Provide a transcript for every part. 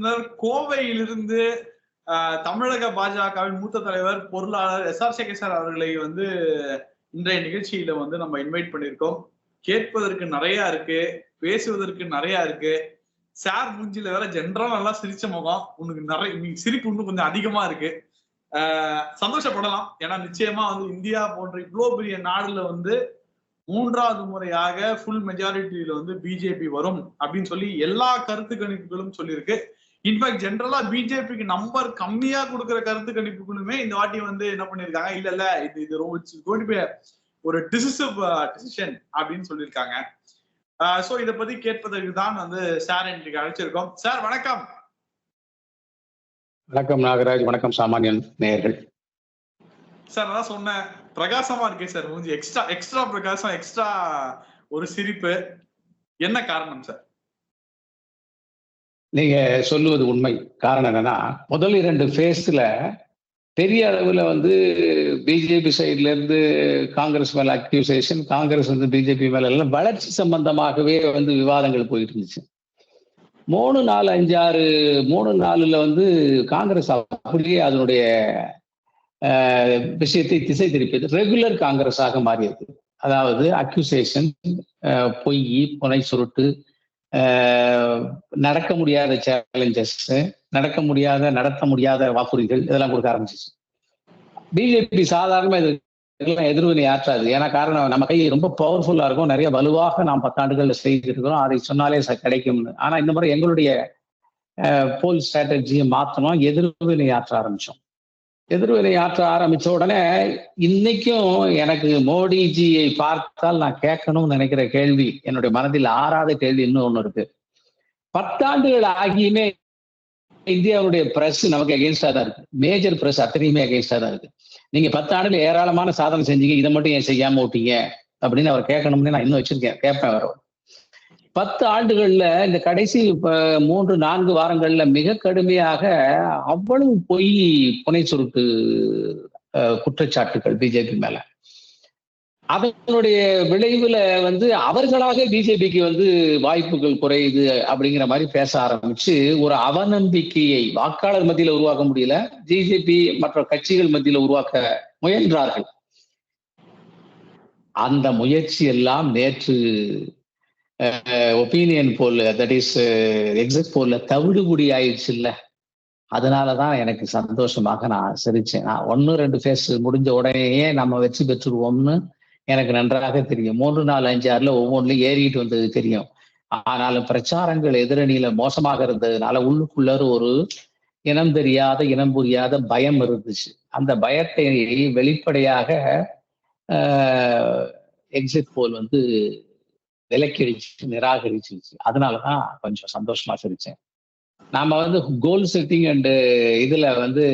விருந்தினர் கோவையிலிருந்து தமிழக பாஜகவின் மூத்த தலைவர் பொருளாளர் எஸ் ஆர் சேகேசர் அவர்களை வந்து இன்றைய நிகழ்ச்சியில வந்து நம்ம இன்வைட் பண்ணியிருக்கோம். கேட்பதற்கு நிறைய இருக்கு பேசுவதற்கு நிறைய இருக்கு. சார் மூஞ்சில வேற ஜென்ரலா நல்லா சிரிச்ச முகம். உனக்கு நிறைய இன்னைக்கு சிரிப்பு இன்னும் கொஞ்சம் அதிகமா இருக்கு. சந்தோஷப்படலாம். ஏன்னா நிச்சயமா வந்து இந்தியா போன்ற இவ்வளோ பெரிய நாடுல வந்து மூன்றாவது முறையாக ஃபுல் மெஜாரிட்டியில வந்து பிஜேபி வரும் அப்படின்னு சொல்லி எல்லா கருத்து கணிப்புகளும் சொல்லியிருக்கு. இன்ஃபேக்ட் ஜென்ரலா பிஜேபிக்கு நம்பர் கம்மியா கொடுக்குற கருத்து கணிப்புகளுமே இந்த வாட்டி வந்து என்ன பண்ணிருக்காங்க இல்ல இல்ல இது இது a- ஒரு டிசிசிவ் டிசிஷன் அப்படின்னு சொல்லியிருக்காங்க. சோ இத பத்தி கேட்பதற்கு தான் வந்து சார் இன்றைக்கு அழைச்சிருக்கோம். சார் வணக்கம். வணக்கம் நாகராஜ் வணக்கம் சாமானியன் நேயர்கள். சார் அதான் சொன்னேன். பிரகாசமா இருக்கே சார் மூஞ்சி. எக்ஸ்ட்ரா எக்ஸ்ட்ரா பிரகாசம் எக்ஸ்ட்ரா ஒரு சிரிப்பு. என்ன காரணம் சார்? நீங்க சொல்லுவது உண்மை. காரணம் என்னன்னா முதல் இரண்டு ஃபேஸ்ல பெரிய அளவுல வந்து பிஜேபி சைட்ல இருந்து காங்கிரஸ் மேல அக்யூசேஷன் காங்கிரஸ் வந்து பிஜேபி மேல எல்லாம் வளர்ச்சி சம்பந்தமாகவே வந்து விவாதங்கள் போயிட்டு இருந்துச்சு. மூணு நாலு அஞ்சு ஆறு மூணு நாலுல வந்து காங்கிரஸ் அப்படியே அதனுடைய விஷயத்தை திசை திருப்பியது. ரெகுலர் காங்கிரஸாக மாறியது. அதாவது அக்யூசேஷன் பொய் புனை சுருட்டு நடக்க முடியாத சேலஞ்சஸ் நடக்க முடியாத நடத்த முடியாத வாக்குறுதிகள் இதெல்லாம் கொடுக்க ஆரம்பிச்சிச்சு. பிஜேபி சாதாரணமா இதெல்லாம் எதிர்வினை ஆற்றாது. ஏன்னா காரணம் நம்ம கை ரொம்ப பவர்ஃபுல்லா இருக்கும். நிறைய வலுவாக நாம் பத்தாண்டுகள்ல செய்திருக்கிறோம். அதை சொன்னாலே கிடைக்கும்னு. ஆனா இந்த முறை எங்களுடைய போல் ஸ்ட்ராட்டஜியை மாத்தணும். எதிர்வினை ஆற்ற ஆரம்பிச்சோம். எதிர்வினை ஆற்ற ஆரம்பிச்ச உடனே இன்னைக்கும் எனக்கு மோடிஜியை பார்த்தால் நான் கேட்கணும்னு நினைக்கிற கேள்வி என்னுடைய மனதில் ஆறாத கேள்வி இன்னும் ஒண்ணு இருக்கு. பத்தாண்டுகள் ஆகியுமே இந்தியாவுடைய பிரஸ் நமக்கு எகென்ஸ்டா தான் இருக்கு. மேஜர் பிரஸ் அத்தனையுமே எகென்ஸ்டா தான் இருக்கு. நீங்க பத்தாண்டுல ஏராளமான சாதனை செஞ்சீங்க இதை மட்டும் ஏன் செய்யாம விட்டீங்க? அப்படின்னு அவர் கேட்கணும்னு நான் இன்னும் வச்சிருக்கேன். கேட்பேன் அவர். பத்து ஆண்டுகள்ல இந்த கடைசி மூன்று நான்கு வாரங்கள்ல மிக கடுமையாக அவ்வளவு பொய் புனை சுருட்டு குற்றச்சாட்டுகள் பிஜேபி மேல. அதனுடைய விளைவுல வந்து அவர்களாக பிஜேபிக்கு வந்து வாய்ப்புகள் குறையுது அப்படிங்கிற மாதிரி பேச ஆரம்பிச்சு ஒரு அவநம்பிக்கையை வாக்காளர் மத்தியில உருவாக்க முடியல பிஜேபி மற்ற கட்சிகள் மத்தியில உருவாக்க முயன்றார்கள். அந்த முயற்சி எல்லாம் நேற்று opinion poll that is exit போல்ல uh, தவிடுபுடி ஆயிடுச்சு இல்லை அதனால தான் எனக்கு சந்தோஷமாக நான் சிரிச்சேன். நான் ஒன்று ரெண்டு ஃபேஸ் முடிஞ்ச உடனேயே நம்ம வெற்றி பெற்றுருவோம்னு எனக்கு நன்றாக தெரியும். மூன்று நாலு அஞ்சு ஆறுல ஒவ்வொன்றுலையும் ஏறிட்டு வந்தது தெரியும். ஆனாலும் பிரச்சாரங்கள் எதிரணியில மோசமாக இருந்ததுனால உள்ளுக்குள்ள ஒரு இனம் தெரியாத இனம் புரியாத பயம் இருந்துச்சு. அந்த பயத்தை வெளிப்படையாக எக்ஸிட் போல் வந்து விலக்கிடுச்சு நிராகரிச்சிருச்சு. அதனாலதான் கொஞ்சம் சந்தோஷமா சிரிச்சேன். நாம வந்து கோல் செட்டிங் அண்டு இதுல வந்து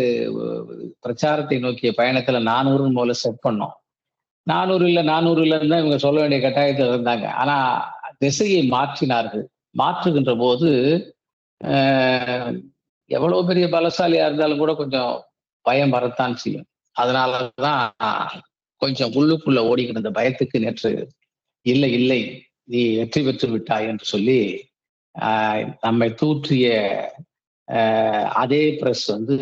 பிரச்சாரத்தை நோக்கிய பயணத்துல நானூறு மூலம் செட் பண்ணோம். நானூறு இல்ல நானூறுல இருந்தா இவங்க சொல்ல வேண்டிய கட்டாயத்தில் இருந்தாங்க. ஆனா திசையை மாற்றினார்கள். மாற்றுகின்ற போது எவ்வளவு பெரிய பலசாலியா இருந்தாலும் கூட கொஞ்சம் பயம் வரத்தான் செய்யும். அதனாலதான் கொஞ்சம் உள்ளுக்குள்ள ஓடிக்கிட்டு இருந்த பயத்துக்கு நேற்று இல்லை இல்லை. நீ வெற்றி பெற்று விட்டாய் என்று சொல்லி நம்மை தூற்றிய ஆஹ், அதே பிரஸ் வந்து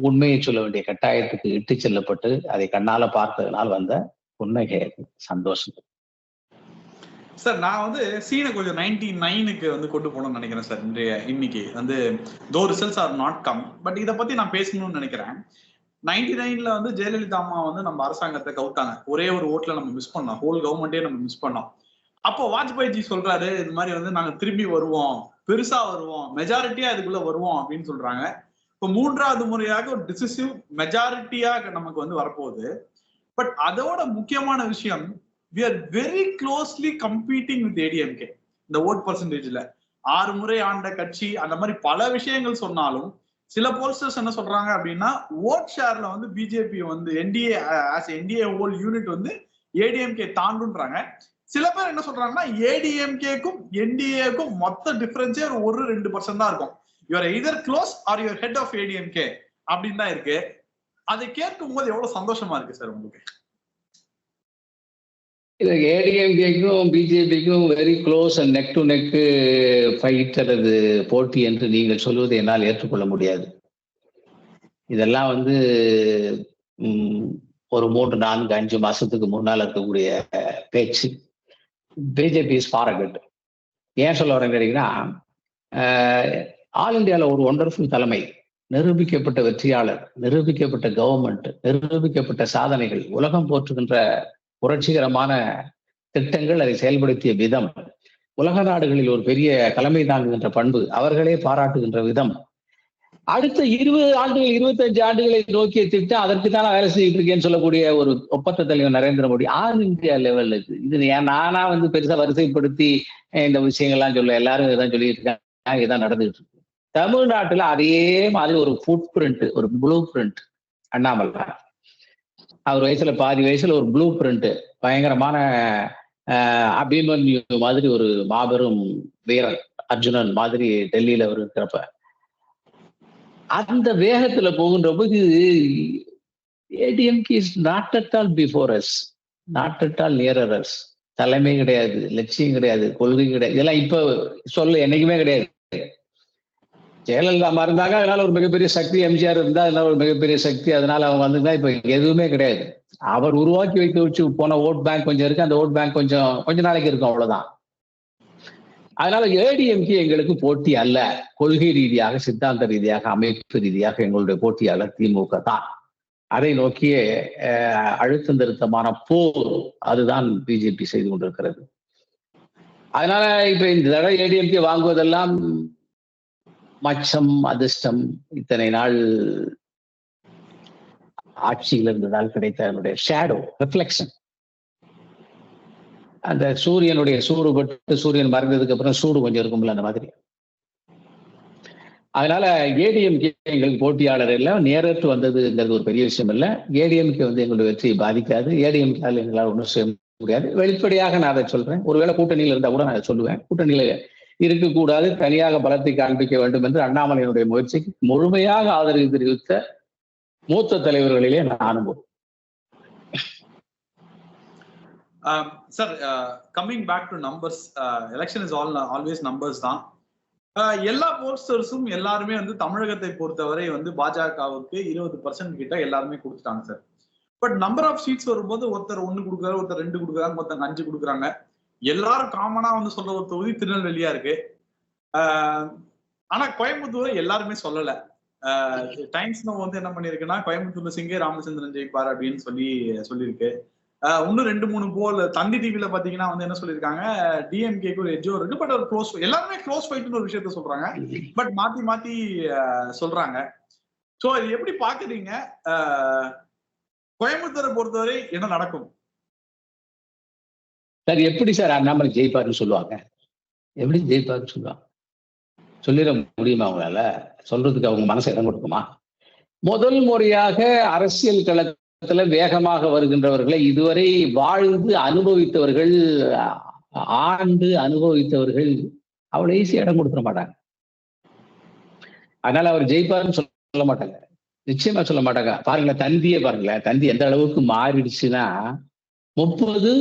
உண்மையை சொல்ல வேண்டிய கட்டாயத்துக்கு இட்டு செல்லப்பட்டு அதை கண்ணால பார்த்ததுனால் வந்த புன்னகை சந்தோஷம். சார் நான் வந்து சீனை கொஞ்சம் நைன்டி நைனுக்கு வந்து கொண்டு போகணும்னு நினைக்கிறேன் சார் இன்றைய இன்னைக்கு. வந்து though results are not come but இதை பத்தி நான் பேசணும்னு நினைக்கிறேன். நைன்டி நைன்ல வந்து ஜெயலலிதா அம்மா வந்து நம்ம அரசாங்கத்தை கவுத்தாங்க. ஒரே ஒரு ஓட்ல நம்ம மிஸ் பண்ணோம். ஹோல் கவர்மெண்டே நம்ம மிஸ் பண்ணோம். அப்போ வாஜ்பாய் ஜி சொல்றாரு இது மாதிரி வந்து நாங்க திரும்பி வருவோம். பெருசா வருவோம். மெஜாரிட்டியா இதுக்குள்ள வருவோம் அப்படின்னு சொல்றாங்க. இப்போ மூன்றாவது முறையாக ஒரு டிசிசிவ் மெஜாரிட்டியா நமக்கு வந்து வரப்போகுது. பட் அதோட முக்கியமான விஷயம் we are very closely competing with ADMK இந்த ஓட் பர்சன்டேஜ்ல ஆறு முறை ஆண்ட கட்சி அந்த மாதிரி பல விஷயங்கள் சொன்னாலும் சில போல்ஸ்டர்ஸ் என்ன சொல்றாங்க அப்படின்னா ஓட் ஷேர்ல வந்து பிஜேபி வந்து NDA as NDA whole unit வந்து ஏடிஎம்கே தாண்டுன்றாங்க. சில பேர் என்ன சொல்றாங்கன்னா ஏடிஎம்கேக்கும் என்டிஏக்கும் மொத்த டிஃபரன்ஸே ஒரு ஒரு ரெண்டு பர்சன்ட் தான் இருக்கும். Your either close or your head of ADMK அப்படின்னு தான் இருக்கு. அதை கேட்கும் போது எவ்வளவு சந்தோஷமா இருக்கு சார் உங்களுக்கு? இது ஏடிஎம்கேக்கும் பிஜேபிக்கும் very close and neck to neck fight அல்லது போட்டி என்று நீங்கள் சொல்வதை என்னால் ஏற்றுக்கொள்ள முடியாது. இதெல்லாம் வந்து ஒரு மூன்று நான்கு அஞ்சு மாசத்துக்கு முன்னால் இருக்கக்கூடிய பேச்சு. பிஜேபி இஸ் ஃபாரகட் ஏன் சொல்ல வரேன் கேட்டீங்கன்னா ஆல் இந்தியாவில் ஒரு ஒண்டர்ஃபுல் தலைமை நிரூபிக்கப்பட்ட வெற்றியாளர் நிரூபிக்கப்பட்ட கவர்மெண்ட் நிரூபிக்கப்பட்ட சாதனைகள் உலகம் போற்றுகின்ற புரட்சிகரமான திட்டங்கள் அதை செயல்படுத்திய விதம் உலக நாடுகளில் ஒரு பெரிய தலைமை தாங்குகின்ற பண்பு அவர்களே பாராட்டுகின்ற விதம் அடுத்த இருபது ஆண்டுகள் இருபத்தஞ்சு ஆண்டுகளை நோக்கிய திட்டம் அதற்கு தான் வேலை செய்யிட்டு இருக்கேன்னு சொல்லக்கூடிய ஒரு ஒப்பந்த தலைவர் நரேந்திர மோடி. ஆல் இந்தியா லெவல்ல இது. இது ஏன் நானா வந்து பெருசா வரிசைப்படுத்தி இந்த விஷயங்கள்லாம் சொல்ல எல்லாரும் இதான் சொல்லிட்டு இருக்காங்க. இதான் நடந்துகிட்டு இருக்கு. தமிழ்நாட்டுல அதே மாதிரி ஒரு ஃபுட் பிரிண்ட் ஒரு ப்ளூ பிரிண்ட் அண்ணாமலை. அவர் வயசுல பாதி வயசுல ஒரு ப்ளூ பிரிண்ட் பயங்கரமான ஆஹ், அபிமன்யு மாதிரி ஒரு மாபெரும் வீரன் அர்ஜுனன் மாதிரி டெல்லியில அவர் இருக்கிறப்ப. அந்த வேகத்துல போகின்ற போது ADMK is not at all before as not at all nearer as தலைமை கிடையாது லட்சியம் கிடையாது கொள்கை கிடையாது. இதெல்லாம் இப்ப சொல்ல என்னைக்குமே கிடையாது. ஜெயலலிதா அம்மா இருந்தாங்க அதனால ஒரு மிகப்பெரிய சக்தி எம்ஜிஆர் இருந்தா அதனால ஒரு மிகப்பெரிய சக்தி. அதனால அவங்க வந்திருந்தா இப்ப எதுவுமே கிடையாது. அவர் உருவாக்கி வைத்து வச்சு போன ஓட் பேங்க் கொஞ்சம் இருக்கு. அந்த ஓட் பேங்க் கொஞ்சம் கொஞ்ச நாளைக்கு இருக்கும் அவ்வளவுதான். அதனால ஏடிஎம்கே எங்களுக்கு போட்டி அல்ல. கொள்கை ரீதியாக சித்தாந்த ரீதியாக அமைப்பு ரீதியாக எங்களுடைய போட்டியாளர் திமுக தான். அதை நோக்கிய அழுத்தம் திருத்தமான போர் அதுதான் பிஜேபி செய்து கொண்டிருக்கிறது. அதனால இப்ப இந்த தடவை ஏடிஎம்கே வாங்குவதெல்லாம் மச்சம் அதிர்ஷ்டம். இத்தனை நாள் ஆட்சியில் இருந்ததால் கிடைத்த என்னுடைய ஷேடோ ரிஃப்ளெக்ஷன் அந்த சூரியனுடைய சூடு பட்டு சூரியன் மறைந்ததுக்கு அப்புறம் சூடு கொஞ்சம் இருக்கும்ல அந்த மாதிரி. அதனால ஏடிஎம்கே எங்களுக்கு போட்டியாளர் எல்லாம் நேரத்து வந்ததுங்கிறது ஒரு பெரிய விஷயம் இல்லை. ஏடிஎம்கே வந்து எங்களுடைய வெற்றியை பாதிக்காது. ஏடிஎம்கே எங்களால் ஒன்றும் செய்ய முடியாது. வெளிப்படையாக நான் அதை சொல்றேன். ஒருவேளை கூட்டணியில் இருந்தா கூட நான் அதை சொல்லுவேன். கூட்டணியில இருக்கக்கூடாது. தனியாக பலத்தை காண்பிக்க வேண்டும் என்று அண்ணாமலையினுடைய முயற்சிக்கு முழுமையாக ஆதரவு தெரிவித்த மூத்த தலைவர்களிலே நானும் ஒரு. Sir coming back to numbers election is all always numbers தான். Uh, எல்லா போஸ்டர்ஸும் எல்லாருமே வந்து தமிழகத்தை பொறுத்தவரை வந்து பாஜகவுக்கு இருபது பர்சன்ட் கிட்ட எல்லாருமே கொடுத்துட்டாங்க sir but number of seats வரும்போது ஒருத்தர் ஒன்னு கொடுக்குறாரு ஒருத்தர் ரெண்டு கொடுக்குறாங்க ஒருத்தங்க அஞ்சு கொடுக்குறாங்க. எல்லாரும் காமனா வந்து சொல்ற ஒரு தொகுதி திருநெல்வேலியா இருக்கு. Uh, ஆனா கோயம்புத்தூரை எல்லாருமே சொல்லல. Uh, டைம்ஸ் வந்து என்ன பண்ணிருக்குன்னா கோயம்புத்தூர்ல சிங்கே ராமச்சந்திரன் ஜெயிப்பார் அப்படின்னு சொல்லி சொல்லியிருக்கு. இன்னும் ரெண்டு மூணு போல் தந்தி டிவில பாத்தீங்கன்னா வந்து என்ன சொல்லியிருக்காங்க? டிஎம்கேக்கு ஒரு எஜ்ஜோ இருக்கு பட் ஒரு க்ளோஸ் எல்லாருமே க்ளோஸ் ஃபைட்னு ஒரு விஷயத்த சொல்றாங்க. பட் மாத்தி மாத்தி சொல்றாங்க. சோ இது எப்படி பாக்குறீங்க? கோயம்புத்தூரை பொறுத்தவரை என்ன நடக்கும்? சார் எப்படி சார் அண்ணாமலை ஜெயிப்பாருன்னு சொல்லுவாங்க? எப்படி ஜெயிப்பாருன்னு சொல்லுவாங்க? சொல்லிட முடியுமா அவங்களால சொல்றதுக்கு அவங்க மனசு இடம் கொடுக்குமா? முதல் முறையாக அரசியல் உலகத்துல வேகமாக வருகின்றவர்களை இதுவரை வாழ்ந்து அனுபவித்தவர்கள் ஆண்டு அனுபவித்தவர்கள் அவ்வளவு ஈஸி இடம் கொடுத்துட மாட்டாங்க. அதனால அவர் ஜெயிப்பாருன்னு சொல்ல மாட்டாங்க. நிச்சயமா சொல்ல மாட்டாங்க. பாருங்களேன் தந்தியே பாருங்களேன். தந்தி எந்த அளவுக்கு மாறிடுச்சுன்னா முப்பது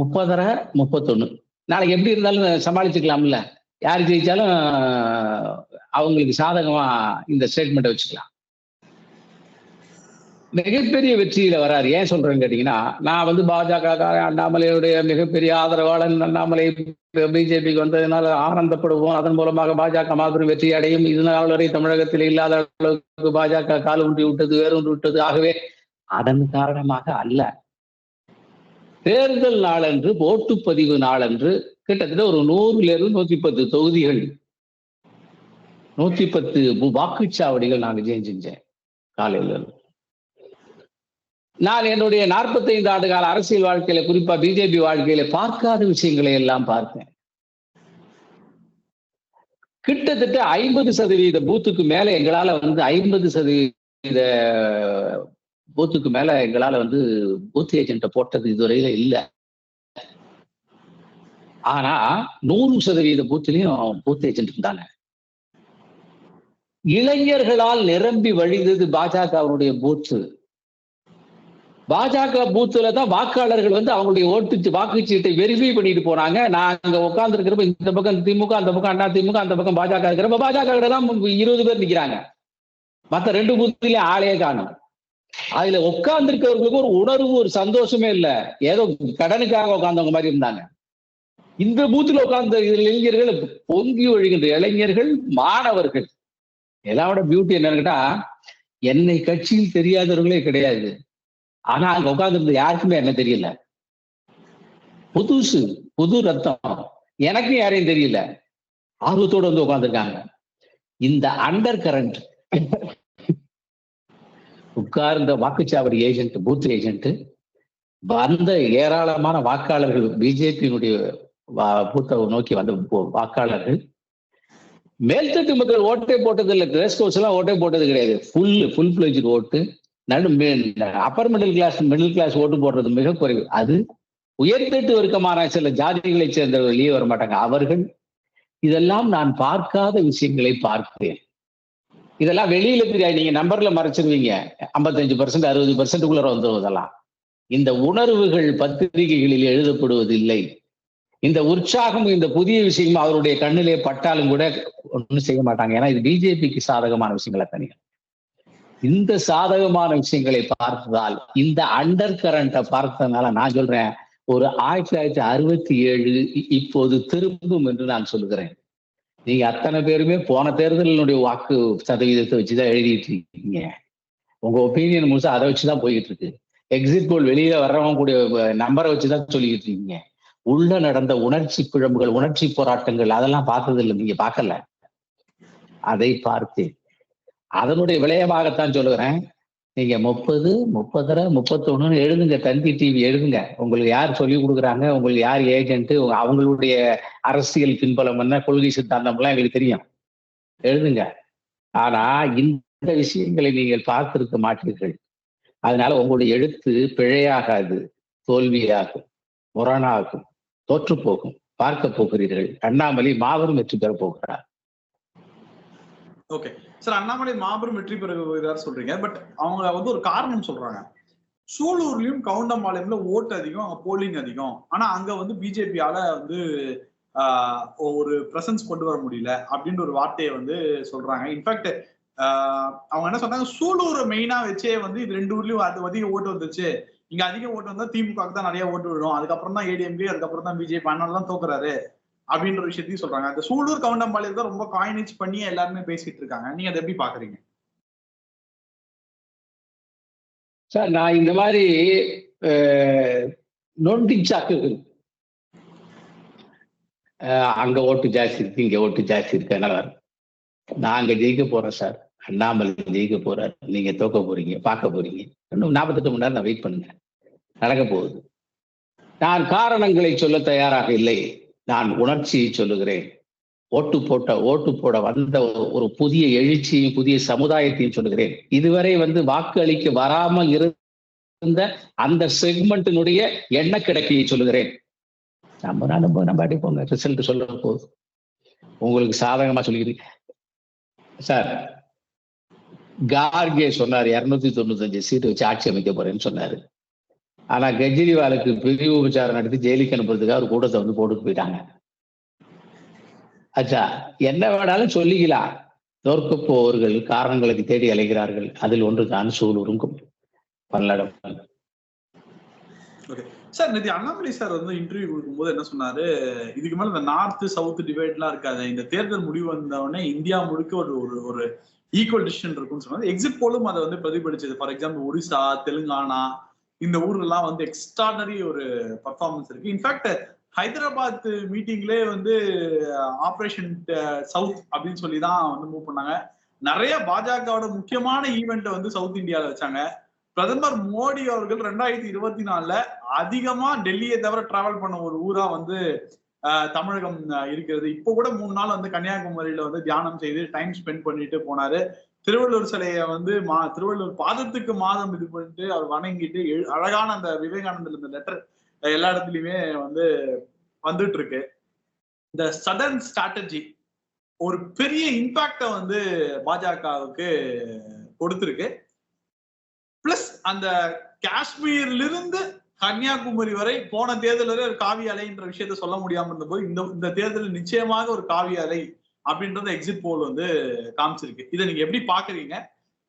முப்பதரை முப்பத்தொன்னு. நாளைக்கு எப்படி இருந்தாலும் சமாளிச்சுக்கலாம்ல. யார் ஜெயிச்சாலும் அவங்களுக்கு சாதகமா இந்த ஸ்டேட்மெண்ட்டை வச்சுக்கலாம். மிகப்பெரிய வெற்றியில வராரு. ஏன் சொல்றேன்னு கேட்டீங்கன்னா நான் வந்து பாஜக அண்ணாமலையுடைய மிகப்பெரிய ஆதரவாளன் அண்ணாமலை பிஜேபிக்கு வந்ததுனால ஆனந்தப்படுவோம். அதன் மூலமாக பாஜக மாபெரும் வெற்றி அடையும். இது நாள் வரை தமிழகத்தில் இல்லாத அளவுக்கு பாஜக கால் ஊன்றி விட்டது வேறொன்று விட்டது. ஆகவே அதன் காரணமாக அல்ல. தேர்தல் நாளன்று ஓட்டுப்பதிவு நாளன்று கிட்டத்தட்ட ஒரு நூறுலேருந்து நூத்தி பத்து தொகுதிகள் நூத்தி பத்து வாக்குச்சாவடிகள் நான் விஜயம் செஞ்சேன் காலையில இருந்து. நான் என்னுடைய நாற்பத்தைந்து ஆண்டு கால அரசியல் வாழ்க்கையில குறிப்பா பிஜேபி வாழ்க்கையில பார்க்காத விஷயங்களை எல்லாம் பார்த்தேன். கிட்டத்தட்ட ஐம்பது சதவீத பூத்துக்கு மேல எங்களால வந்து ஐம்பது சதவீத பூத்துக்கு மேல எங்களால வந்து பூத் ஏஜென்ட்ட போட்டது இதுவரையில இல்லை. ஆனா நூறு சதவீத பூத்திலையும் பூத் ஏஜென்ட் இருந்தாங்க. இளைஞர்களால் நிரம்பி வழிந்தது பாஜகவுடைய பூத்து. பாஜக பூத்துல தான் வாக்காளர்கள் வந்து அவங்களுடைய ஓட்டு வாக்குச்சீட்டை வெரிஃபை பண்ணிட்டு போனாங்க நாங்க உட்கார்ந்து இருக்கிறப்ப இந்த பக்கம் திமுக அந்த பக்கம் அண்ணா திமுக அந்த பக்கம் பாஜக இருக்கிறப்ப பாஜக கிட்ட தான் இருபது பேர் நிக்கிறாங்க. மத்த ரெண்டு பூத்துலயும் ஆளே காணும். அதுல உட்கார்ந்து இருக்கிறவங்களுக்கு ஒரு உணர்வு ஒரு சந்தோஷமே இல்ல. ஏதோ கடனுக்காக உட்கார்ந்தவங்க மாதிரி இருந்தாங்க. இந்த பூத்துல உட்கார்ந்த இளைஞர்கள் பொங்கி ஒழுகின்ற இளைஞர்கள் மாணவர்கள். எல்லாரோட பியூட்டி என்னன்னு கேட்டா என்னை கட்சியில் தெரியாதவர்களே கிடையாது. ஆனா அங்க உட்கார்ந்து யாருக்குமே என்ன தெரியல. புதுசு புது ரத்தம். எனக்கு யாரையும் தெரியல. ஆர்வத்தோடு வந்து உட்காந்துருக்காங்க இந்த அண்டர் கரண்ட் உட்கார்ந்த வாக்குச்சாவடி ஏஜென்ட் பூத் ஏஜென்ட் வந்த ஏராளமான வாக்காளர்கள் பிஜேபியினுடைய பூத்தை நோக்கி வந்த வாக்காளர்கள். மேல்தட்டு மக்கள் ஓட்டை போட்டது இல்லை கிரேஸ் கோர்ஸ் எல்லாம் ஓட்டை போட்டது கிடையாது. ஃபுல் ஃபுல் பிளேஜ் ஓட்டு நடு upper middle class middle class ஓட்டு போடுறது மிக குறைவு. அது உயர்த்திட்டு வர்க்கமான சில ஜாதிகளை சேர்ந்தவர்கள் வெளியே வர மாட்டாங்க. அவர்கள் இதெல்லாம் நான் பார்க்காத விஷயங்களை பார்க்கிறேன். இதெல்லாம் வெளியில தெரியாது நீங்க நம்பர்ல மறைச்சிருவீங்க. ஐம்பத்தஞ்சு பர்சன்ட் அறுபது பர்சன்ட்டுக்குள்ள வந்துருவதெல்லாம். இந்த உணர்வுகள் பத்திரிகைகளில் எழுதப்படுவதில்லை. இந்த உற்சாகம் இந்த புதிய விஷயமும் அவருடைய கண்ணிலே பட்டாலும் கூட ஒன்றும் செய்ய மாட்டாங்க. ஏன்னா இது பிஜேபிக்கு சாதகமான விஷயங்களை தனியா? இந்த சாதகமான விஷயங்களை பார்த்ததால் இந்த அண்டர் கரண்ட்டை பார்த்ததுனால நான் சொல்றேன் ஒரு ஆயிரத்தி தொள்ளாயிரத்தி அறுபத்தி ஏழு இப்போது திரும்பும் என்று நான் சொல்லுகிறேன். நீங்க அத்தனை பேருமே போன தேர்தலினுடைய வாக்கு சதவீதத்தை வச்சுதான் எழுதிட்டு இருக்கீங்க. உங்க ஒப்பீனியன் முழுசா அதை வச்சுதான் போய்கிட்டு இருக்கு எக்ஸிட் போல் வெளியில வர்றவங்க கூடிய நம்பரை வச்சுதான் சொல்லிக்கிட்டு இருக்கீங்க. உள்ள நடந்த உணர்ச்சி பிழம்புகள் உணர்ச்சி போராட்டங்கள் அதெல்லாம் பார்த்தது இல்லை நீங்க பார்க்கல. அதை பார்த்தேன். அதனுடைய விளையமாகத்தான் சொல்லுகிறேன். நீங்க முப்பது முப்பதரை முப்பத்தொன்னு எழுதுங்க தந்தி டிவி எழுதுங்க. உங்களுக்கு யார் சொல்லி கொடுக்குறாங்க உங்களுக்கு யார் ஏஜென்ட் அவங்களுடைய அரசியல் பின்பலம் என்ன கொள்கை சித்தாந்தம் எல்லாம் எங்களுக்கு தெரியும். எழுதுங்க. ஆனா இந்த விஷயங்களை நீங்கள் பார்த்திருக்க மாட்டீர்கள். அதனால உங்களுடைய எழுத்து பிழையாகாது தோல்வியாகும் முரணாகும் தோற்று போகும் பார்க்க போகிறீர்கள். அண்ணாமலை மாபெரும் வெற்றி பெற போகிறார். ஓகே சார் அண்ணாமலை மாபெரும் வெற்றி பெறுகிறார் சொல்றீங்க. பட் அவங்க வந்து ஒரு காரணம் சொல்றாங்க. சூலூர்லயும் கவுண்டம்பாளையம்ல ஓட்டு அதிகம் அங்க போலிங் அதிகம். ஆனா அங்க வந்து பிஜேபியால வந்து ஒரு பிரசன்ஸ் கொண்டு வர முடியல அப்படின்ற ஒரு வார்த்தையை வந்து சொல்றாங்க. இன்ஃபேக்ட் அவங்க என்ன சொன்னாங்க சூலூரை மெயினா வச்சே வந்து இது ரெண்டு ஊர்லயும் அது அதிக ஓட்டு வந்துச்சு இங்க அதிக ஓட்டு வந்தா திமுக தான் நிறைய ஓட்டு விடும் அதுக்கப்புறம் தான் ஏடிஎம்கே அதுக்கப்புறம் தான் பிஜேபி அண்ணன் தான் தோக்குறாரு. அப்படின்ற விஷயத்தையும் சொல்றாங்க. அந்த சூலூர் கவுண்டம்பாளையம் தான் ரொம்ப காயினேஜ் பண்ணி எல்லாருமே பேசிட்டு இருக்காங்க. நீங்க அதை எப்படி பாக்குறீங்க? சார் நான் இந்த மாதிரி நொண்டி சாக்கு அங்க ஓட்டு ஜாஸ்தி இருக்கு இங்க ஓட்டு ஜாஸ்தி இருக்கு அதனால நான் அங்க ஜெயிக்க போறேன் சார். அண்ணாமலை ஜெயிக்க போறாரு. நீங்க தோக்க போறீங்க பார்க்க போறீங்க. இன்னும் நாற்பத்தெட்டு மணி நேரம் நான் வெயிட் பண்ணுங்க. நடக்க போகுது. நான் காரணங்களை சொல்ல தயாராக இல்லை. நான் உணர்ச்சியை சொல்லுகிறேன். ஓட்டு போட்ட ஓட்டு போட வந்த ஒரு புதிய எழுச்சியும் புதிய சமுதாயத்தையும் சொல்லுகிறேன். இதுவரை வந்து வாக்கு அளிக்க வராமல் இருந்த அந்த செக்மெண்ட்டினுடைய எண்ண கிடக்கையை சொல்லுகிறேன். நம்ம நம்ம நம்ம அடிப்போங்க ரிசல்ட் சொல்ல போது. உங்களுக்கு சாதகமா சொல்லிக்கிறீங்க சார் கார்கே சொன்னார் இரநூத்தி தொண்ணூத்தஞ்சு சீட்டு வச்சு ஆட்சி அமைக்க போறேன்னு சொன்னாரு. ஆனா கெஜ்ரிவாலுக்கு பிரிவு உபச்சாரம் நடத்தி ஜெயிலுக்கு அனுப்புறதுக்காக ஒரு கூட்டத்தை வந்து போட்டு போயிட்டாங்க. அச்சா என்ன வேணாலும் சொல்லிக்கலாம். தோற்க போவர்கள் காரணங்களுக்கு தேடி அலைகிறார்கள். அதில் ஒன்று தான் சூழலும் பல்லடம். சார் நேற்று அண்ணாமலை சார் வந்து இன்டர்வியூ கொடுக்கும்போது என்ன சொன்னாரு? இதுக்கு மேல இந்த நார்த் சவுத் டிவைட்லாம் இருக்காது. இந்த தேர்தல் முடிவு வந்தவொடனே இந்தியா முழுக்க ஒரு ஒரு ஒரு ஈக்குவல் டிசிஷன் இருக்கும்னு சொன்னாரு. எக்ஸிட் போலும் அதை வந்து பிரதிபலிச்சது. ஃபார் எக்ஸாம்பிள் ஒரிசா தெலுங்கானா இந்த ஊர்லாம் வந்து எக்ஸ்ட்ரானரி ஒரு பர்ஃபார்மன்ஸ் இருக்கு. இன்ஃபேக்ட் ஹைதராபாத் மீட்டிங்லேயே வந்து ஆப்ரேஷன் சவுத் அப்படின்னு சொல்லி தான் வந்து மூவ் பண்ணாங்க. நிறைய பாஜகவோட முக்கியமான ஈவெண்ட்டை வந்து சவுத் இந்தியாவில் வச்சாங்க. பிரதமர் மோடி அவர்கள் ரெண்டாயிரத்தி இருபத்தி நாலுல அதிகமா டெல்லியை தவிர டிராவல் பண்ண ஒரு ஊரா வந்து தமிழகம் இருக்கிறது. இப்போ கூட மூணு நாள் வந்து கன்னியாகுமரியில வந்து தியானம் செய்து டைம் ஸ்பெண்ட் பண்ணிட்டு போனாரு. திருவள்ளூர் சிலையை வந்து மா திருவள்ளுவர் பாதத்துக்கு மாதம் இது பண்ணிட்டு அவர் வணங்கிட்டு அழகான அந்த விவேகானந்தர் இந்த லெட்டர் எல்லா இடத்துலயுமே வந்து வந்துட்டு இருக்கு இந்த சடன் ஸ்ட்ராட்டஜி ஒரு பெரிய இம்பாக்ட வந்து பாஜகவுக்கு கொடுத்துருக்கு. பிளஸ் அந்த காஷ்மீர்ல இருந்து கன்னியாகுமரி வரை போன தேர்தல் வரை ஒரு காவி அலைன்ற விஷயத்த சொல்ல முடியாம இருந்தபோது இந்த இந்த தேர்தல் நிச்சயமாக ஒரு காவி அலை அப்படின்றத எக்ஸிட் போல் வந்து காமிச்சிருக்கு. இதை நீங்க எப்படி பாக்குறீங்க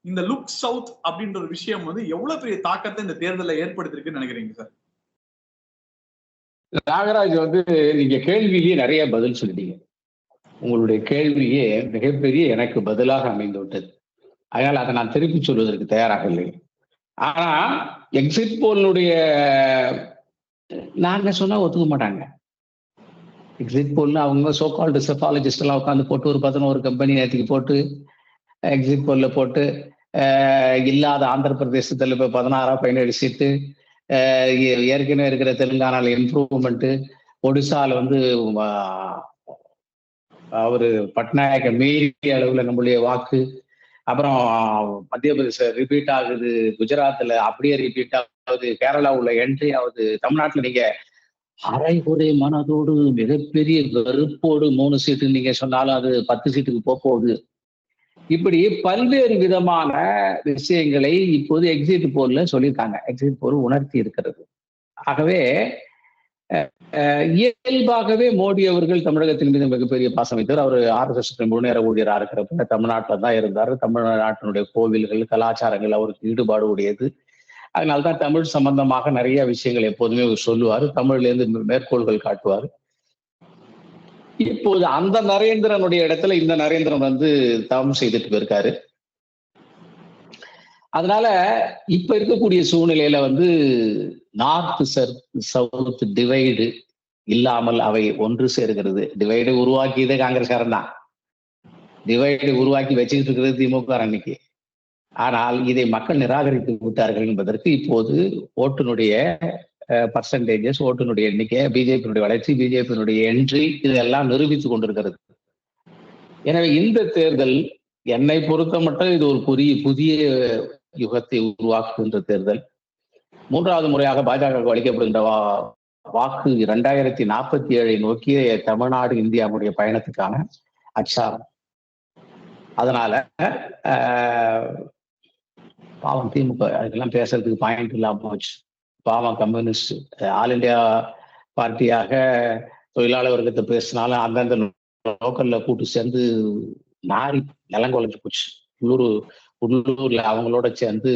இந்த லுக் சவுத் அப்படின்ற ஒரு விஷயம் வந்து எவ்வளவு பெரிய தாக்கத்தை இந்த தேர்தலில் ஏற்படுத்திருக்குன்னு நினைக்கிறீங்க சார் நாகராஜ் வந்து நீங்க கேள்வியிலேயே நிறைய பதில் சொல்லிட்டீங்க. உங்களுடைய கேள்வியே மிகப்பெரிய எனக்கு பதிலாக அமைந்து விட்டது அதனால் அதை நான் திருப்பி சொல்வதற்கு தயாராக இல்லை. ஆனா எக்ஸிட் போலுடைய நாங்க சொன்னா ஒத்துக்க மாட்டாங்க. எக்ஸிட் போல்னு அவங்க சோகால்டு செஃபாலஜிஸ்ட் எல்லாம் உட்காந்து போட்டு ஒரு பதினோரு கம்பெனி நேற்றுக்கு போட்டு எக்ஸிட் போல்ல போட்டு இல்லாத ஆந்திர பிரதேசத்தில் இப்போ பதினாறா பதினேழு சீட்டு ஏ- ஏற்கனவே இருக்கிற தெலுங்கானால இம்ப்ரூவ்மெண்ட்டு ஒடிசால வந்து ஆஹ், அவரு பட்நாயக்க மீறிய அளவில் நம்மளுடைய வாக்கு அப்புறம் மத்திய பிரதேச ரிப்பீட் ஆகுது குஜராத்தில் அப்படியே ரிப்பீட் ஆகுது கேரளாவுல என்ட்ரி ஆகுது தமிழ்நாட்டில் நீங்கள் அரைகுறை மனதோடு மிகப்பெரிய வெறுப்போடு மூணு சீட்டு நீங்க சொன்னாலும் அது பத்து சீட்டுக்கு போக போகுது. இப்படி பல்வேறு விதமான விஷயங்களை இப்போது எக்ஸிட் போல்ல சொல்லியிருக்காங்க. எக்ஸிட் போல் உணர்த்தி இருக்கிறது. ஆகவே இயல்பாகவே மோடி அவர்கள் தமிழகத்தின் மீது மிகப்பெரிய பாசம் வைத்தவர். அவர் ஆர்எஸ்எஸ் முழு நேர ஊழியராக இருக்கிறப்ப தமிழ்நாட்டில் தான் இருந்தார். தமிழ்நாட்டினுடைய கோவில்கள் கலாச்சாரங்கள் அவருக்கு ஈடுபாடு உடையது. அதனால்தான் தமிழ் சம்பந்தமாக நிறைய விஷயங்கள் எப்போதுமே அவர் சொல்லுவார். தமிழ்லேருந்து மேற்கோள்கள் காட்டுவார். இப்போது அந்த நரேந்திரனுடைய இடத்துல இந்த நரேந்திரன் வந்து தவம் செய்துட்டு போயிருக்காரு. அதனால இப்ப இருக்கக்கூடிய சூழ்நிலையில வந்து நார்த் சவுத் டிவைடு இல்லாமல் அவை ஒன்று சேர்கிறது. டிவைடு உருவாக்கியதே காங்கிரஸ்காரன் தான் டிவைடு உருவாக்கி வச்சுக்கிட்டு இருக்கிறது திமுக அன்னைக்கு ஆனால் இதை மக்கள் நிராகரித்து விட்டார்கள் என்பதற்கு இப்போது ஓட்டுனுடைய பர்சன்டேஜஸ் ஓட்டுனுடைய எண்ணிக்கை பிஜேபியினுடைய வளர்ச்சி பிஜேபியினுடைய என்ட்ரி இதெல்லாம் நிரூபித்துக் கொண்டிருக்கிறது. எனவே இந்த தேர்தல் என்னை பொறுத்த மட்டும் இது ஒரு புதிய புதிய யுகத்தை உருவாக்குகின்ற தேர்தல். மூன்றாவது முறையாக பாஜக அளிக்கப்படுகின்ற வா வாக்கு இரண்டாயிரத்தி நாற்பத்தி ஏழை நோக்கிய தமிழ்நாடு இந்தியாவுடைய பயணத்துக்கான அச்சாரம். அதனால பாவம் திமுக அதுக்கெல்லாம் பேசுறதுக்கு பாயிண்ட் இல்லாம போச்சு. பாவம் கம்யூனிஸ்ட் ஆல் இந்தியா பார்ட்டியாக தொழிலாளர் வர்க்கத்தை பேசினாலும் அந்தந்த லோக்கல்ல கூட்டு சேர்ந்து நாரி நிலங்குலைஞ்சு போச்சு. உள்ளூர் உள்ளூர்ல அவங்களோட சேர்ந்து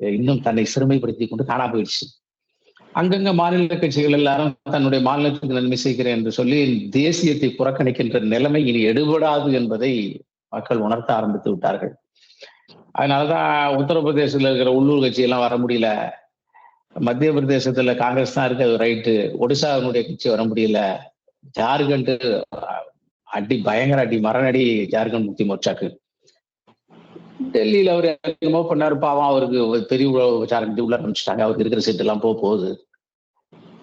இன்னும் தன்னை சிறுமைப்படுத்தி கொண்டு காணா போயிடுச்சு. அங்கங்க மாநில கட்சிகள் எல்லாரும் தன்னுடைய மாநிலத்துக்கு நன்மை செய்கிறேன் என்று சொல்லி தேசியத்தை புறக்கணிக்கின்ற நிலைமை இனி எடுபடாது என்பதை மக்கள் உணர்த்த ஆரம்பித்து விட்டார்கள். அதனாலதான் உத்தரப்பிரதேசத்துல இருக்கிற உள்ளூர் கட்சி எல்லாம் வர முடியல. மத்திய பிரதேசத்துல காங்கிரஸ் தான் இருக்கு அது ரைட்டு ஒடிசாவினுடைய கட்சி வர முடியல. ஜார்க்கண்ட் அடி பயங்கர அடி மரணடி ஜார்க்கண்ட் முக்தி மோர்ச்சாக்கு. டெல்லியில அவர் என்னமோ பண்ணாரு பாவம் அவருக்கு பெரிய ஜார்க்கண்ட் உள்ள ஆரம்பிச்சிட்டாங்க அவருக்கு இருக்கிற சீட் எல்லாம் போக போகுது.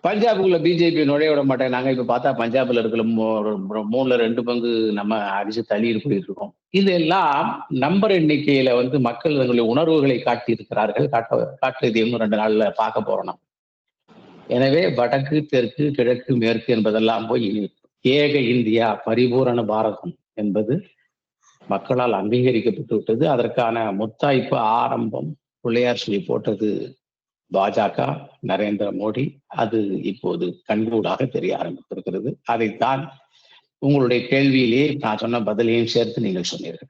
பஞ்சாபுக்குள்ள பிஜேபி நுழைய விட மாட்டேன். நாங்க இப்ப பார்த்தா பஞ்சாப்ல இருக்கிற மூ- மூணுல ரெண்டு பங்கு நம்ம அடிச்சு தள்ளி போயிட்டு இருக்கோம். இதெல்லாம் நம்பர் எண்ணிக்கையில வந்து மக்கள் தங்களுடைய உணர்வுகளை காட்டி இருக்கிறார்கள். காட்ட காட்டுறது இன்னும் ரெண்டு நாள்ல பார்க்க போறோம் எனவே வடக்கு தெற்கு கிழக்கு மேற்கு என்பதெல்லாம் போய் ஏக இந்தியா பரிபூரண பாரதம் என்பது மக்களால் அங்கீகரிக்கப்பட்டு விட்டது. அதற்கான முத்தாய்ப்பு ஆரம்பம் பிள்ளையார் சொல்லி போட்டது பாஜக நரேந்திர மோடி. அது இப்போது கண்கூடாக தெரிய ஆரம்பித்திருக்கிறது. அதைத்தான் உங்களுடைய கேள்வியிலேயே நான் சொன்ன பதிலையும் சேர்த்து நீங்கள் சொன்னீர்கள்.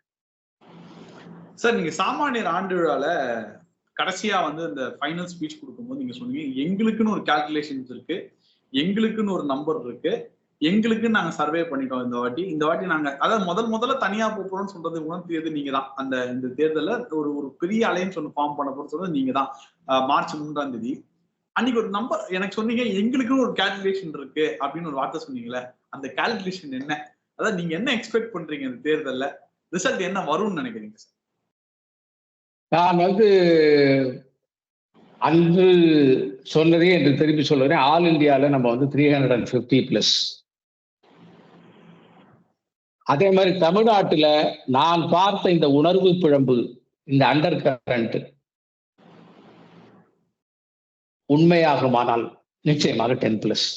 சார் நீங்க சாமானியர் ஆண்டு விழால கடைசியா வந்து இந்த ஃபைனல் ஸ்பீச் கொடுக்கும்போது நீங்க சொன்னீங்க எங்களுக்குன்னு ஒரு கால்குலேஷன்ஸ் இருக்கு எங்களுக்குன்னு ஒரு நம்பர் இருக்கு எங்களுக்கு நாங்க சர்வே பண்ணிட்டோம் இந்த வாட்டி இந்த வாட்டி நாங்க அதாவது முதல் முதல்ல தனியா போறோம்னு சொல்றது உணர்த்தியது நீங்க தான் அந்த இந்த தேர்தல ஒரு ஒரு பெரிய அலைன்ஸ் ஒன்று ஃபார்ம் பண்ண போறது சொல்றது நீங்க தான் மார்ச் மூன்றாம் தேதி. அன்னைக்கு ஒரு நம்பர் எனக்கு சொன்னீங்க எங்களுக்குன்னு ஒரு கால்குலேஷன் இருக்கு அப்படின்னு ஒரு வார்த்தை சொன்னீங்களே அந்த கால்குலேஷன் என்ன? அதாவது நீங்க என்ன எக்ஸ்பெக்ட் பண்றீங்க இந்த தேர்தல்ல? ரிசல்ட் என்ன வரும்னு நினைக்கிறீங்க சார் நான் வந்து அன்று சொன்னதே என்று திருப்பி சொல்லுறேன் ஆல் இந்தியால நம்ம வந்து three hundred and fifty plus அதே மாதிரி தமிழ்நாட்டுல நான் பார்த்த இந்த உணர்வு பிழம்பு இந்த அண்டர் கரண்ட் உண்மையாகுமானால் நிச்சயமாக ten plus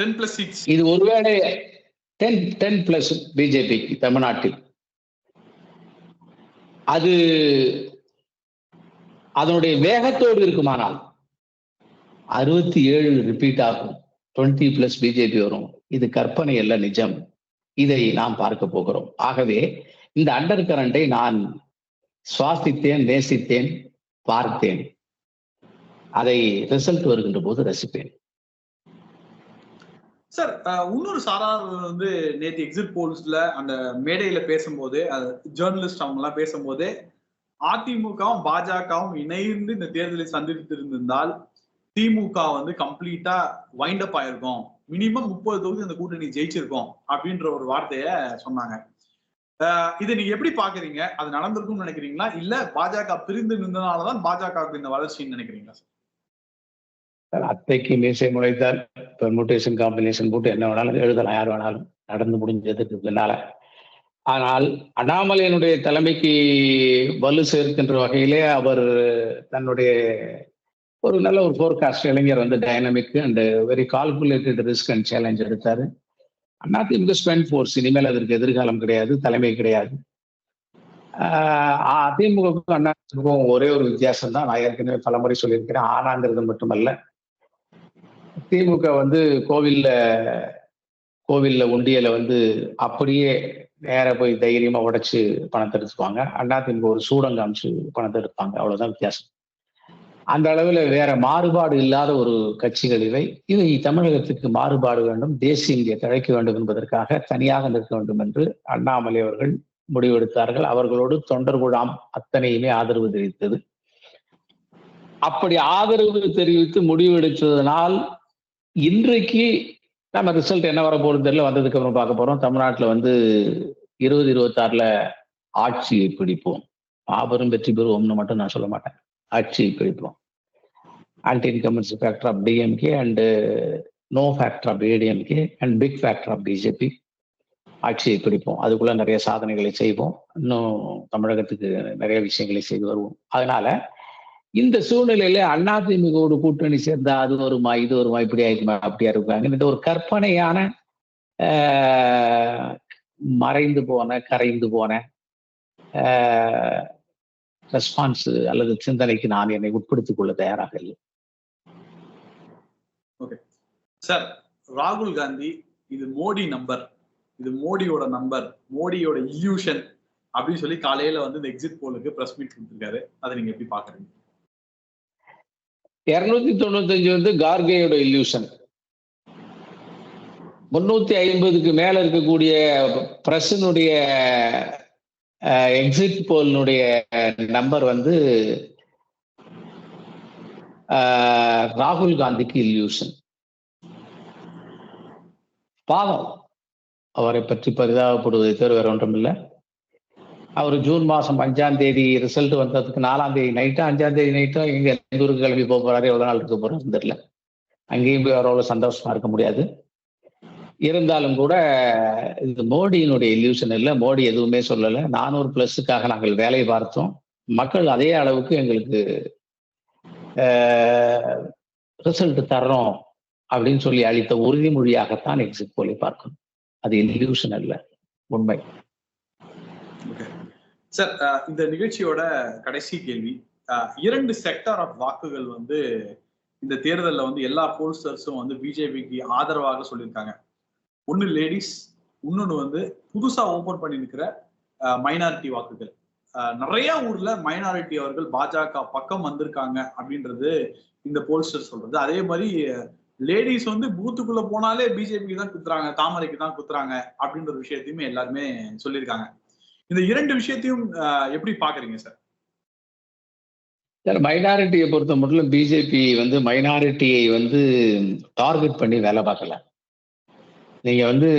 ten plus seats இது ஒருவேளை டென் டென் பிளஸ் பிஜேபிக்கு தமிழ்நாட்டில். அது அதனுடைய வேகத்தோடு இருக்குமானால் அறுபத்தி ஏழு ரிப்பீட் ஆகும். டுவெண்ட்டி பிளஸ் பிஜேபி வரும். இது கற்பனை அல்ல நிஜம். இதை நாம் பார்க்க போகிறோம். ஆகவே இந்த அண்டர் கரண்டை நான் சுவாசித்தேன் நேசித்தேன் பார்த்தேன். அதை ரிசல்ட் வருகின்ற போது ரசிப்பேன். சார் இன்னொரு சாரார் வந்து நேற்று எக்ஸிட் போல்ஸ்ல அந்த மேடையில பேசும்போது ஜேர்னலிஸ்ட் அவங்க எல்லாம் பேசும்போது அதிமுகவும் பாஜகவும் இணைந்து இந்த தேர்தலை சந்தித்து இருந்திருந்தால் திமுக வந்து கம்ப்ளீட்டா வைண்ட் அப் ஆயிருக்கும். மினிமம் முப்பது தொகுதி அந்த கூட்டணி ஜெயிச்சிருக்கோம் அப்படின்ற ஒரு வார்த்தைய சொன்னாங்க. இதை நீங்க எப்படி பாக்குறீங்க அது நடந்திருக்கும்னு நினைக்கிறீங்களா? இல்ல பாஜக பிரிந்து நின்றனாலதான் பாஜகவுக்கு இந்த வளர்ச்சின்னு நினைக்கிறீங்களா சார்? அத்தைக்கு மீசை முளைத்தால் பெர்முட்டேஷன் காம்பினேஷன் போட்டு என்ன வேணாலும் எழுதலாம் யார் வேணாலும். நடந்து முடிஞ்சதுக்கு பின்னால. ஆனால் அண்ணாமலையினுடைய தலைமைக்கு வலு சேர்க்கின்ற வகையிலே அவர் தன்னுடைய ஒரு நல்ல ஒரு ஃபோர்காஸ்ட் இளைஞர் வந்து dynamic and very calculated risk and challenge எடுத்தாரு. அதிமுக ஸ்பெண்ட் ஃபோர்ஸ் இனிமேல் அதற்கு எதிர்காலம் கிடையாது தலைமை கிடையாது. அதிமுகவுக்கும் அண்ணாதிமுகவும் ஒரே ஒரு வித்தியாசம் தான் நான் ஏற்கனவே பலமுறை சொல்லியிருக்கிறேன். ஆனாங்கிறது மட்டுமல்ல திமுக வந்து கோவில்ல கோவில்ல உண்டியல வந்து அப்படியே நேர போய் தைரியமா உடைச்சு பணத்தை எடுத்துப்பாங்க. அண்ணா திமுக ஒரு சூடம் காமிச்சு பணத்தை எடுப்பாங்க. அவ்வளவுதான் வித்தியாசம். அந்த அளவில் வேற மாறுபாடு இல்லாத ஒரு கட்சிகள் இவை. இவை தமிழகத்துக்கு மாறுபாடு வேண்டும் தேசிய இந்திய தழைக்க வேண்டும் என்பதற்காக தனியாக நிற்க வேண்டும் என்று அண்ணாமலை அவர்கள் முடிவெடுத்தார்கள். அவர்களோடு தொண்டர் குழாம் அத்தனையுமே ஆதரவு தெரிவித்தது. அப்படி ஆதரவு தெரிவித்து முடிவெடுத்ததனால் இன்றைக்கு நம்ம ரிசல்ட் என்ன வர போறது தெரியல. வந்ததுக்கு அப்புறம் பார்க்க போறோம். தமிழ்நாட்டில் வந்து இருபது இருபத்தாறுல ஆட்சியை பிடிப்போம். மாபெரும் வெற்றி பெறுவோம்னு மட்டும் நான் சொல்ல மாட்டேன். ஆட்சியை பிடிப்போம். Anti incumbency factor of DMK and no factor of ADMK and big factor of BJP ஆட்சியை பிடிப்போம். அதுக்குள்ள நிறைய சாதனைகளை செய்வோம். இன்னும் தமிழகத்துக்கு நிறைய விஷயங்களை செய்து வருவோம். அதனால இந்த சூழ்நிலையில அதிமுகவோடு கூட்டணி சேர்ந்தா அது வருமா இது வருமா இப்படி ஆயிருமா அப்படியா இருப்பாங்க இந்த ஒரு கற்பனையான மறைந்து போன கரைந்து போன ரெஸ்பான்ஸ் அல்லது சிந்தனைக்கு நான் என்னை உட்படுத்திக் கொள்ள தயாராக இல்லை. ஓகே சார் ராகுல் காந்தி இது மோடி நம்பர் இது மோடியோட நம்பர் மோடியோட இல்யூஷன் அப்படின்னு சொல்லி காலையில வந்து இந்த எக்ஸிட் போலுக்கு பிரஸ் மீட் கொடுத்துருக்காரு. அதை நீங்க எப்படி பாக்குறீங்க இருநூத்தி தொண்ணூத்தஞ்சு வந்து கார்கேயோட இல்யூஷன் முன்னூத்தி ஐம்பதுக்கு மேல இருக்கக்கூடிய பிரஸினுடைய எக்ஸிட் போலினுடைய நம்பர் வந்து ராகுல் காந்திக்கு இல்யூஷன் பாவம். அவரை பற்றி பரிதாபப்படுவதை தவிர வேற ஒன்றும் இல்லை அவர் ஜூன் மாசம் அஞ்சாம் தேதி ரிசல்ட் வந்ததுக்கு நாலாம் தேதி நைட்டா அஞ்சாம் தேதி நைட்டா எங்க எந்த ஊருக்கு கிளம்பி போக போறாரு எவ்வளவு நாள் இருக்க போறாரு தெரியல. அங்கேயும் போய் அவரோட சந்தோஷமா இருக்க முடியாது. இருந்தாலும் கூட இது மோடியினுடைய இல்யூஷன் இல்லை மோடி எதுவுமே சொல்லலை. நானூறு பிளஸுக்காக நாங்கள் வேலை பார்த்தோம். மக்கள் அதே அளவுக்கு எங்களுக்கு ரிசல்ட் தர்றோம் அப்படின்னு சொல்லி அளித்த உறுதிமொழியாகத்தான் எக்ஸிட் போலி பார்க்கணும். அது இல்யூஷன் அல்ல உண்மை. சார் uh, இந்த நிகழ்ச்சியோட கடைசி கேள்வி uh, இரண்டு செக்டார் ஆஃப் வாக்குகள் வந்து இந்த தேர்தலில் வந்து எல்லா போல்ஸ்டர்ஸும் வந்து பிஜேபிக்கு ஆதரவாக சொல்லியிருக்காங்க. ஒன்று லேடிஸ் இன்னொன்று வந்து புதுசாக ஓப்பன் பண்ணியிருக்கிற uh, மைனாரிட்டி வாக்குகள். நிறைய ஊர்ல மைனாரிட்டி அவர்கள் பாஜக பக்கம் வந்திருக்காங்க அப்படின்றது இந்த போல்ஸ்டர் சொல்றது. அதே மாதிரி லேடிஸ் வந்து பூத்துக்குள்ள போனாலே பிஜேபிக்கு தான் குத்துறாங்க தாமரைக்கு தான் குத்துறாங்க அப்படின்ற விஷயத்தையுமே எல்லாருமே சொல்லியிருக்காங்க. இந்த இரண்டு விஷயத்தையும் எப்படி பாக்குறீங்க சார்? சார் மைனாரிட்டியை பொறுத்த மட்டும் பிஜேபி வந்து மைனாரிட்டியை வந்து டார்கெட் பண்ணி வேலை பார்க்கல. நீங்க வந்து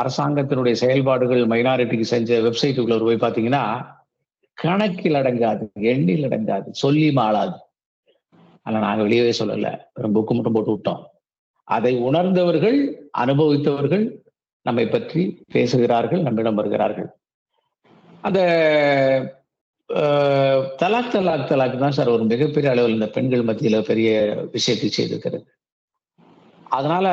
அரசாங்கத்தினுடைய செயல்பாடுகள் மைனாரிட்டிக்கு செஞ்ச வெப்சைட்டுக்குள்ள போய் பார்த்தீங்கன்னா கணக்கில் அடங்காது எண்ணில் அடங்காது சொல்லி மாளாது. ஆனால் நாங்கள் வெளியவே சொல்லலை. வெறும் புக்கு மட்டும் போட்டு விட்டோம். அதை உணர்ந்தவர்கள் அனுபவித்தவர்கள் நம்மை பற்றி பேசுகிறார்கள் நம்மிடம் வருகிறார்கள். அந்த தலாக் தலாக் தலாக் தான் சார் ஒரு மிகப்பெரிய அளவில் இந்த பெண்கள் மத்தியில பெரிய விஷயத்தை செய்திருக்கிறது. அதனால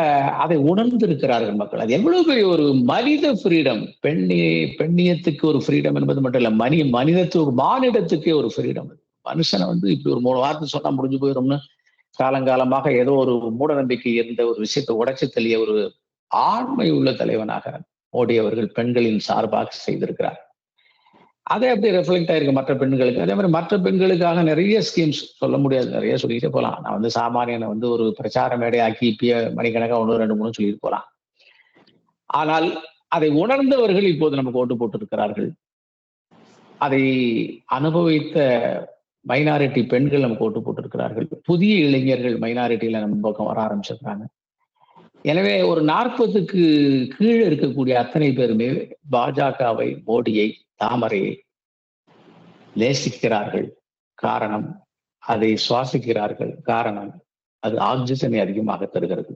அதை உணர்ந்திருக்கிறார்கள் மக்கள். அது எவ்வளவு பெரிய ஒரு மனித ஃப்ரீடம் பெண்ணி பெண்ணியத்துக்கு ஒரு ஃப்ரீடம் என்பது மட்டும் இல்ல மனி மனிதத்துக்கு மானிடத்துக்கே ஒரு ஃப்ரீடம் மனுஷனை வந்து இப்படி ஒரு மூணு வார்த்தை சொன்னா முடிஞ்சு போயிடும்னு காலங்காலமாக ஏதோ ஒரு மூட நம்பிக்கை இருந்த ஒரு விஷயத்தை உடைச்சு தெளிய ஒரு ஆண்மை உள்ள தலைவனாக மோடி அவர்கள் பெண்களின் சார்பாக செய்திருக்கிறார். அதே அப்படி ரெஃப்ளெக்ட் ஆயிருக்கு மற்ற பெண்களுக்கு. அதே மாதிரி மற்ற பெண்களுக்காக நிறைய ஸ்கீம்ஸ் சொல்ல முடியாது. நிறைய சொல்லிட்டே போகலாம் நான் வந்து சாமானியனை வந்து ஒரு பிரச்சார மேடை ஆக்கி இப்பயே மணிக்கணக்காக ஒன்று ரெண்டு மூணு சொல்லிட்டு போகலாம் ஆனால் அதை உணர்ந்தவர்கள் இப்போது நமக்கு ஓட்டு போட்டிருக்கிறார்கள். அதை அனுபவித்த மைனாரிட்டி பெண்கள் நமக்கு ஓட்டு போட்டிருக்கிறார்கள். புதிய இளைஞர்கள் மைனாரிட்டியில நம்ம பக்கம் வர ஆரம்பிச்சிருக்காங்க. எனவே ஒரு நாற்பதுக்கு கீழே இருக்கக்கூடிய அத்தனை பேருமே பாஜகவை மோடியை தாமரையை நேசிக்கிறார்கள். காரணம் அதை சுவாசிக்கிறார்கள். காரணம் அது ஆக்சிஜனை அதிகமாக தருகிறது.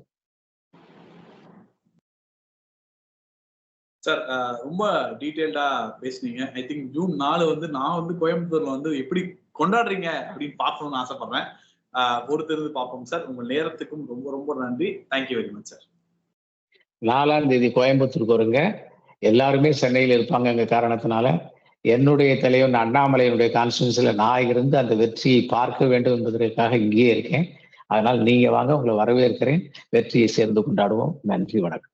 சார் ரொம்ப டீட்டெயில்டா பேசுனீங்க. ஐ திங்க் ஜூன் நாலு வந்து நான் வந்து கோயம்புத்தூர்ல வந்து எப்படி கொண்டாடுறீங்க அப்படின்னு பார்க்கணும்னு ஆசைப்படுறேன். பொறுத்திருந்து பார்ப்போம் சார். உங்கள் நேரத்துக்கும் ரொம்ப ரொம்ப நன்றி. தேங்க்யூ வெரி மச் சார் நாலாம் தேதி கோயம்புத்தூருக்கு வருங்க. எல்லாருமே சென்னையில் இருப்பாங்க காரணத்தினால. என்னுடைய தலைவன் அண்ணாமலையினுடைய கான்ஸ்டியூன்சில நான் இருந்து அந்த வெற்றியை பார்க்க வேண்டும் என்பதற்காக இங்கேயே இருக்கேன். அதனால் நீங்கள் வாங்க உங்களை வரவேற்கிறேன். வெற்றியை சேர்ந்து கொண்டாடுவோம். நன்றி வணக்கம்.